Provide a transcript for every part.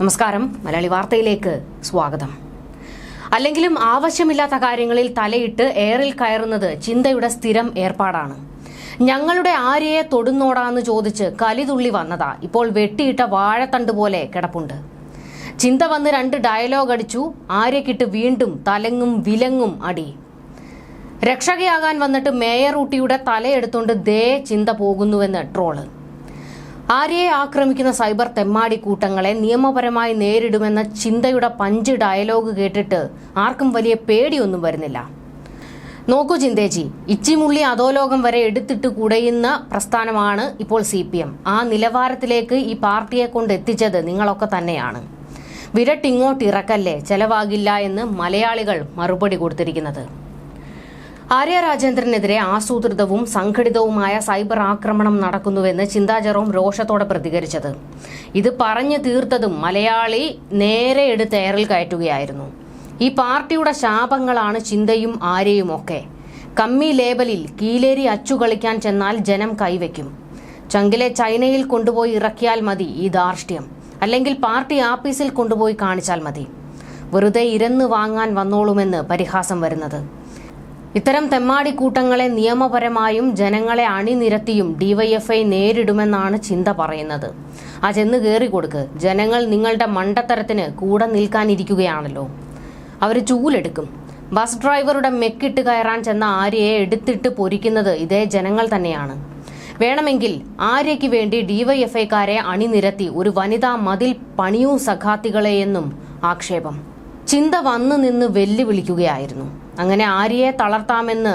നമസ്കാരം. മലയാളി വാർത്തയിലേക്ക് സ്വാഗതം. അല്ലെങ്കിലും ആവശ്യമില്ലാത്ത കാര്യങ്ങളിൽ തലയിട്ട് എയറിൽ കയറുന്നത് ചിന്തയുടെ സ്ഥിരം ഏർപ്പാടാണ്. ഞങ്ങളുടെ ആര്യയെ തൊടുന്നോടാന്ന് ചോദിച്ച് കലിതുള്ളി വന്നതാ. ഇപ്പോൾ വെട്ടിയിട്ട വാഴത്തണ്ട് പോലെ കിടപ്പുണ്ട്. ചിന്ത വന്ന് രണ്ട് ഡയലോഗ് അടിച്ചു. ആര്യക്കിട്ട് വീണ്ടും തലങ്ങും വിലങ്ങും അടി. രക്ഷകയാകാൻ വന്നിട്ട് മേയർ ഊട്ടിയുടെ തലയെടുത്തുകൊണ്ട് ദേ ചിന്ത പോകുന്നുവെന്ന് ട്രോൾ. ആര്യയെ ആക്രമിക്കുന്ന സൈബർ തെമ്മാടി കൂട്ടങ്ങളെ നിയമപരമായി നേരിടുമെന്ന ചിന്തയുടെ പഞ്ച് ഡയലോഗ് കേട്ടിട്ട് ആർക്കും വലിയ പേടിയൊന്നും വരുന്നില്ല. നോക്കൂ ചിന്തേജി ഇച്ചിമുള്ളി അധോലോകം വരെ എടുത്തിട്ട് കുടയുന്ന പ്രസ്ഥാനമാണ് ഇപ്പോൾ സി പി എം. ആ നിലവാരത്തിലേക്ക് ഈ പാർട്ടിയെ കൊണ്ട് എത്തിച്ചത് നിങ്ങളൊക്കെ തന്നെയാണ്. വിരട്ടിങ്ങോട്ട് ഇറക്കല്ലേ ചെലവാകില്ല എന്ന് മലയാളികൾ മറുപടി കൊടുത്തിരിക്കുന്നത്. ആര്യ രാജേന്ദ്രനെതിരെ ആസൂത്രിതവും സംഘടിതവുമായ സൈബർ ആക്രമണം നടക്കുന്നുവെന്ന് ചിന്താ ജെറോം രോഷത്തോടെ പ്രതികരിച്ചത്. ഇത് പറഞ്ഞു തീർത്തതും മലയാളി നേരെ എടുത്ത് എയറിൽ കയറ്റുകയായിരുന്നു. ഈ പാർട്ടിയുടെ ശാപങ്ങളാണ് ചിന്തയും ആര്യയും ഒക്കെ. കമ്മി ലേബലിൽ കീലേരി അച്ചു കളിക്കാൻ ചെന്നാൽ ജനം കൈവയ്ക്കും. ചങ്കിലെ ചൈനയിൽ കൊണ്ടുപോയി ഇറക്കിയാൽ മതി ഈ ധാർഷ്ട്യം. അല്ലെങ്കിൽ പാർട്ടി ആഫീസിൽ കൊണ്ടുപോയി കാണിച്ചാൽ മതി. വെറുതെ ഇരന്ന് വാങ്ങാൻ വന്നോളുമെന്ന് പരിഹാസം വരുന്നത്. ഇത്തരം തെമ്മാടി കൂട്ടങ്ങളെ നിയമപരമായും ജനങ്ങളെ അണിനിരത്തിയും ഡിവൈഎഫ്ഐ നേരിടുമെന്നാണ് ചിന്ത പറയുന്നത്. ആ ചെന്ന് കയറി കൊടുക്ക്. ജനങ്ങൾ നിങ്ങളുടെ മണ്ടത്തരത്തിന് കൂടെ നിൽക്കാനിരിക്കുകയാണല്ലോ. അവർ ചൂലെടുക്കും. ബസ് ഡ്രൈവറുടെ മെക്കിട്ട് കയറാൻ ചെന്ന ആര്യയെ എടുത്തിട്ട് പൊരിക്കുന്നത് ഇതേ ജനങ്ങൾ തന്നെയാണ്. വേണമെങ്കിൽ ആര്യയ്ക്ക് വേണ്ടി ഡിവൈഎഫ്ഐക്കാരെ അണിനിരത്തി ഒരു വനിതാ മതിൽ പണിയൂ സഖാത്തികളെയെന്നും ആക്ഷേപം. ചിന്ത വന്നു നിന്ന് വെല്ലുവിളിക്കുകയായിരുന്നു. അങ്ങനെ ആര്യയെ തളർത്താമെന്ന്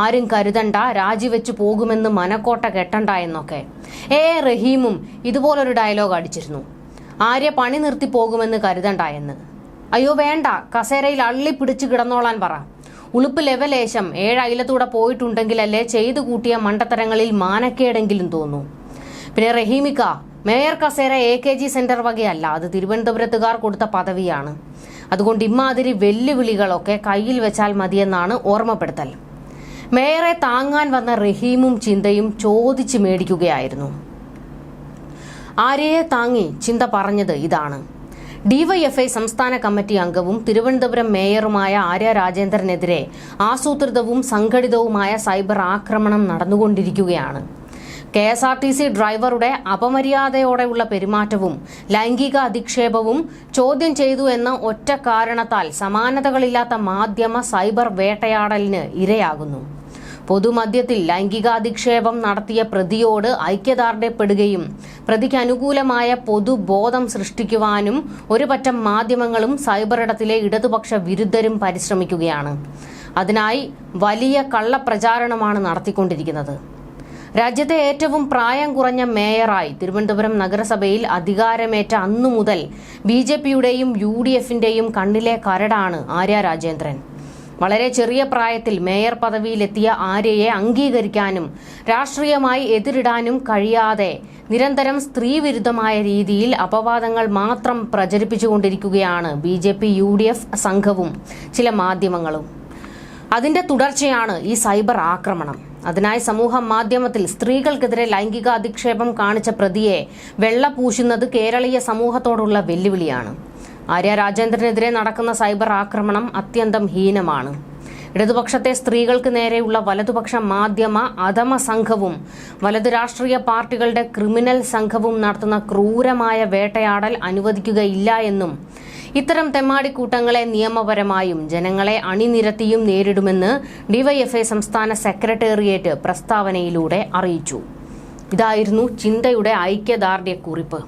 ആരും കരുതണ്ട രാജിവെച്ച് പോകുമെന്ന് മനക്കോട്ട കെട്ടണ്ട എന്നൊക്കെ. ഏ റഹീമും ഇതുപോലൊരു ഡയലോഗ് അടിച്ചിരുന്നു. ആര്യ പണി നിർത്തി പോകുമെന്ന് കരുതണ്ട എന്ന്. അയ്യോ വേണ്ട കസേരയിൽ അള്ളി പിടിച്ച് കിടന്നോളാൻ പറ. ഉളുപ്പ് ലെവലേശം ഏഴയിലത്തൂടെ പോയിട്ടുണ്ടെങ്കിലല്ലേ ചെയ്തു കൂട്ടിയ മണ്ടത്തരങ്ങളിൽ മാനക്കേടെങ്കിലും തോന്നൂ. പിന്നെ റഹീമിക്ക മേയർ കസേര എ കെ ജി സെന്റർ വകയല്ല അത് തിരുവനന്തപുരത്തുകാർ കൊടുത്ത പദവിയാണ്. അതുകൊണ്ട് ഇമാതിരി വെല്ലുവിളികളൊക്കെ കയ്യിൽ വെച്ചാൽ മതിയെന്നാണ് ഓർമ്മപ്പെടുത്തൽ. മേയറെ താങ്ങാൻ വന്ന റഹീമും ചിന്തയും ചോദിച്ചു മേടിക്കുകയായിരുന്നു. ആര്യയെ താങ്ങി? ചിന്ത പറഞ്ഞത് ഇതാണ്. ഡിവൈഎഫ്ഐ സംസ്ഥാന കമ്മിറ്റി അംഗവും തിരുവനന്തപുരം മേയറുമായ ആര്യ രാജേന്ദ്രനെതിരെ ആസൂത്രിതവും സംഘടിതവുമായ സൈബർ ആക്രമണം നടന്നുകൊണ്ടിരിക്കുകയാണ്. K S R T C ഡ്രൈവറുടെ അപമര്യാദയോടെയുള്ള പെരുമാറ്റവും ലൈംഗിക അധിക്ഷേപവും ചോദ്യം ചെയ്തു എന്ന ഒറ്റ കാരണത്താൽ സമാനതകളില്ലാത്ത മാധ്യമ സൈബർ വേട്ടയാടലിന് ഇരയാകുന്നു. പൊതുമധ്യത്തിൽ ലൈംഗികാധിക്ഷേപം നടത്തിയ പ്രതിയോട് ഐക്യദാർഢ്യപ്പെടുകയും പ്രതിക്ക് അനുകൂലമായ പൊതുബോധം സൃഷ്ടിക്കുവാനും ഒരുപറ്റം മാധ്യമങ്ങളും സൈബറിടത്തിലെ ഇടതുപക്ഷ വിരുദ്ധരും പരിശ്രമിക്കുകയാണ്. അതിനായി വലിയ കള്ളപ്രചാരണമാണ് നടത്തിക്കൊണ്ടിരിക്കുന്നത്. രാജ്യത്തെ ഏറ്റവും പ്രായം കുറഞ്ഞ മേയറായി തിരുവനന്തപുരം നഗരസഭയിൽ അധികാരമേറ്റ അന്നു മുതൽ ബി ജെ പിയുടെയും യു ഡി എഫിന്റെയും കണ്ണിലെ കരടാണ് ആര്യ രാജേന്ദ്രൻ. വളരെ ചെറിയ പ്രായത്തിൽ മേയർ പദവിയിലെത്തിയ ആര്യയെ അംഗീകരിക്കാനും രാഷ്ട്രീയമായി എതിരിടാനും കഴിയാതെ നിരന്തരം സ്ത്രീവിരുദ്ധമായ രീതിയിൽ അപവാദങ്ങൾ മാത്രം പ്രചരിപ്പിച്ചുകൊണ്ടിരിക്കുകയാണ് B J P U D F സംഘവും ചില മാധ്യമങ്ങളും. അതിന്റെ തുടർച്ചയാണ് ഈ സൈബർ ആക്രമണം. അതിനായി സമൂഹ മാധ്യമത്തിൽ സ്ത്രീകൾക്കെതിരെ ലൈംഗിക അധിക്ഷേപം കാണിച്ച പ്രതിയെ വെള്ള പൂശുന്നത് കേരളീയ സമൂഹത്തോടുള്ള വെല്ലുവിളിയാണ്. ആര്യ രാജേന്ദ്രനെതിരെ നടക്കുന്ന സൈബർ ആക്രമണം അത്യന്തം ഹീനമാണ്. ഇടതുപക്ഷത്തെ സ്ത്രീകൾക്ക് നേരെയുള്ള വലതുപക്ഷ മാധ്യമ അധമ സംഘവും വലതു രാഷ്ട്രീയ പാർട്ടികളുടെ ക്രിമിനൽ സംഘവും നടത്തുന്ന ക്രൂരമായ വേട്ടയാടൽ അനുവദിക്കുകയില്ല എന്നും ഇത്തരം തെമ്മാടിക്കൂട്ടങ്ങളെ നിയമപരമായും ജനങ്ങളെ അണിനിരത്തിയും നേരിടുമെന്ന് ഡിവൈഎഫ്ഐ സംസ്ഥാന സെക്രട്ടേറിയറ്റ് പ്രസ്താവനയിലൂടെ അറിയിച്ചു. ഇതായിരുന്നു ചിന്തയുടെ ഐക്യദാർഢ്യ കുറിപ്പ്